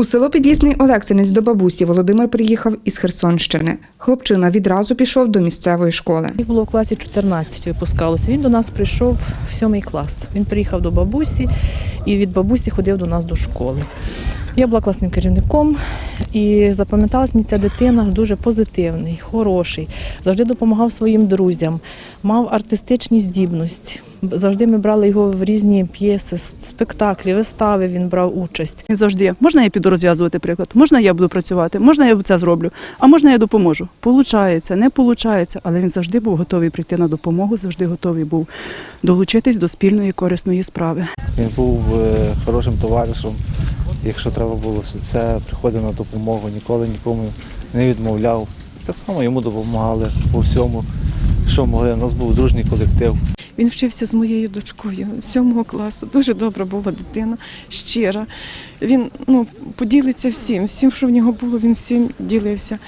У село Підлісний Олексинець до бабусі Володимир приїхав із Херсонщини. Хлопчина відразу пішов до місцевої школи. Їх було в класі 14 випускалося. Він до нас прийшов в сьомий клас. Він приїхав до бабусі і від бабусі ходив до нас до школи. Я була класним керівником і запам'яталась мені ця дитина дуже позитивний, хороший, завжди допомагав своїм друзям, мав артистичні здібності. Завжди ми брали його в різні п'єси, спектаклі, вистави. Він брав участь. Він завжди можна я піду розв'язувати приклад, можна я буду працювати, можна я це зроблю, а можна я допоможу. Получається, не получається, але він завжди був готовий прийти на допомогу, завжди готовий був долучитись до спільної корисної справи. Він був е, хорошим товаришем. Якщо треба було це, приходив на допомогу, ніколи нікому не відмовляв. Так само йому допомагали по всьому, що могли. У нас був дружній колектив. Він вчився з моєю дочкою сьомого класу. Дуже добра була дитина, щира. Він ну, поділиться всім. Всім, що в нього було, він всім ділився.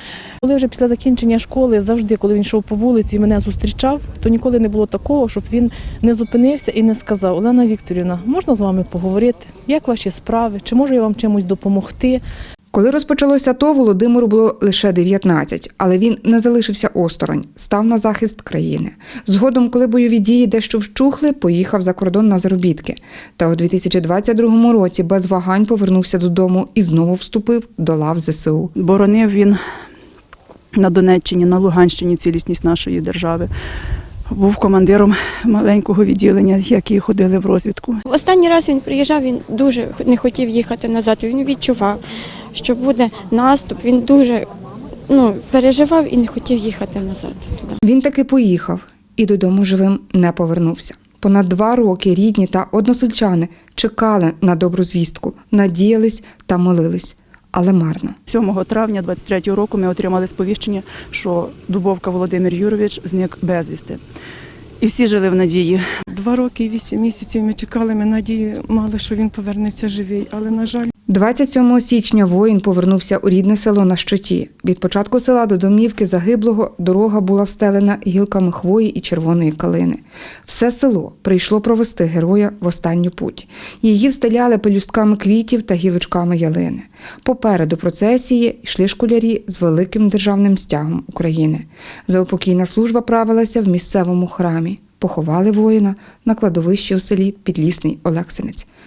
Коли вже після закінчення школи, завжди, коли він йшов по вулиці і мене зустрічав, то ніколи не було такого, щоб він не зупинився і не сказав: Олена Вікторівна, можна з вами поговорити? Як ваші справи? Чи можу я вам чимось допомогти? Коли розпочалося АТО, Володимиру було лише 19, але він не залишився осторонь, став на захист країни. Згодом, коли бойові дії дещо вщухли, поїхав за кордон на заробітки. Та у 2022 році без вагань повернувся додому і знову вступив до лав ЗСУ. Боронив він на Донеччині, на Луганщині цілісність нашої держави. Був командиром маленького відділення, які ходили в розвідку. Останній раз він приїжджав, він дуже не хотів їхати назад. Він відчував, що буде наступ. Він дуже ну, переживав і не хотів їхати назад. туди. Він таки поїхав і додому живим не повернувся. Понад два роки рідні та односельчани чекали на добру звістку, надіялись та молились, але марно. 7 травня 23 року ми отримали сповіщення, що Дубовка Володимир Юрович зник безвісти. І всі жили в надії. Два роки і вісім місяців ми чекали, ми надії мали, що він повернеться живий. Але, на жаль, 27 січня воїн повернувся у рідне село на щиті. Від початку села до домівки загиблого дорога була встелена гілками хвої і червоної калини. Все село прийшло провести героя в останню путь. Її встеляли пелюстками квітів та гілочками ялини. Попереду процесії йшли школярі з великим державним стягом України. Заупокійна служба правилася в місцевому храмі. Поховали воїна на кладовищі у селі Підлісний Олексинець.